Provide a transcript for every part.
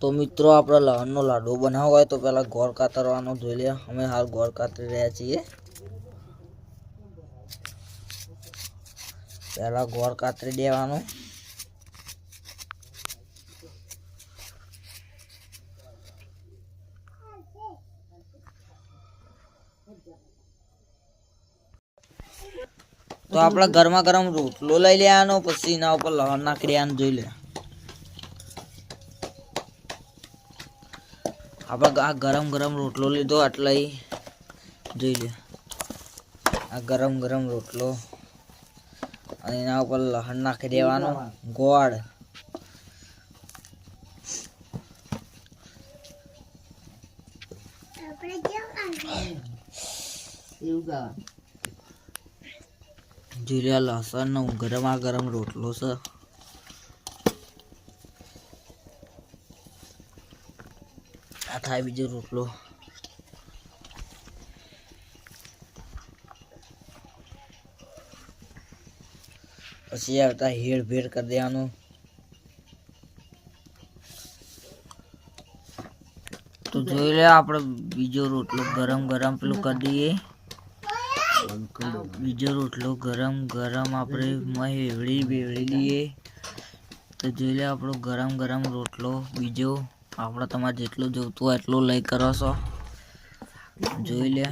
તો મિત્રો, આપણે લહનનો લાડુ બનાવવો હોય તો પહેલાં ગોળ કાતરવાનો જોઈ લે. અમે હાલ ગોળ કાતરી રહ્યા છીએ. પહેલાં ગોળ કાતરી દેવાનો. તો આપણે ગરમા ગરમ રોટલો લઈ લેવાનો, પછી એના ઉપર લહણ નાખી દેવાનું, જોઈ લે. આપણે આ ગરમ ગરમ રોટલો લીધો એટલે જોઈ લે આ ગરમ ગરમ રોટલો. અને એના ઉપર લહણ નાખી દેવાનું. ગોળ. જોઈ લે લસણ નો ગરમા ગરમ રોટલો છે. આ થાય બીજો રોટલો. પછી આવતા હેડ કરી દેવાનું. તો જોઈ લે આપણે બીજો રોટલો ગરમ ગરમ પેલું કરી દઈએ. બીજો રોટલો ગરમ ગરમ આપણે હેવડી બેવડી દઈએ. તો જોઈ લે આપણો ગરમ ગરમ રોટલો બીજો. આપણે તમારે જેટલું જોઈતું હોય એટલું લઈ કરો છો. જોઈ લે.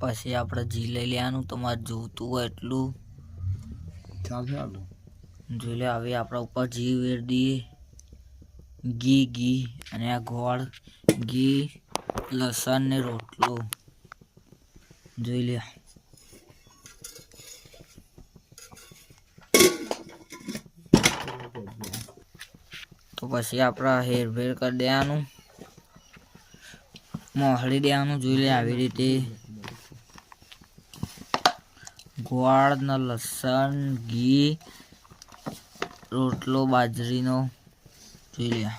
પછી આપણે જી લઈ લેવાનું, તમારે જોઈતું હોય એટલું. જોઈ લે, હવે આપણા ઉપર જી વેર દઈએ ઘી ઘી અને આ ગોળ, ઘી, લસણ ને રોટલો. જોઈ લે. તો પછી આપણા હેરફેર કરી દેવાનું. મોહળી દેવાનું, જોઈ લે આવી રીતે. ગોળ ને લસણ, ઘી, રોટલો, બાજરીનો. જોઈ લે.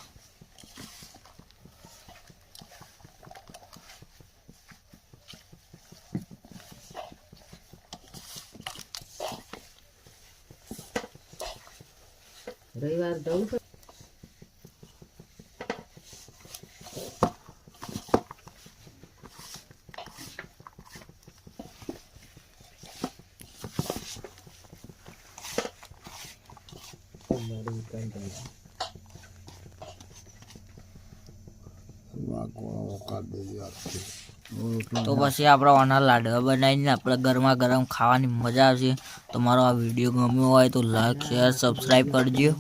રવિવાર જવું છે તો પછી આપણે આના લાડવા બનાવીને આપણે ગરમા ગરમ ખાવાની મજા આવશે. તમારો આ વીડિયો ગમ્યો હોય તો લાઈક, શેર સબસ્ક્રાઈબ કરજો.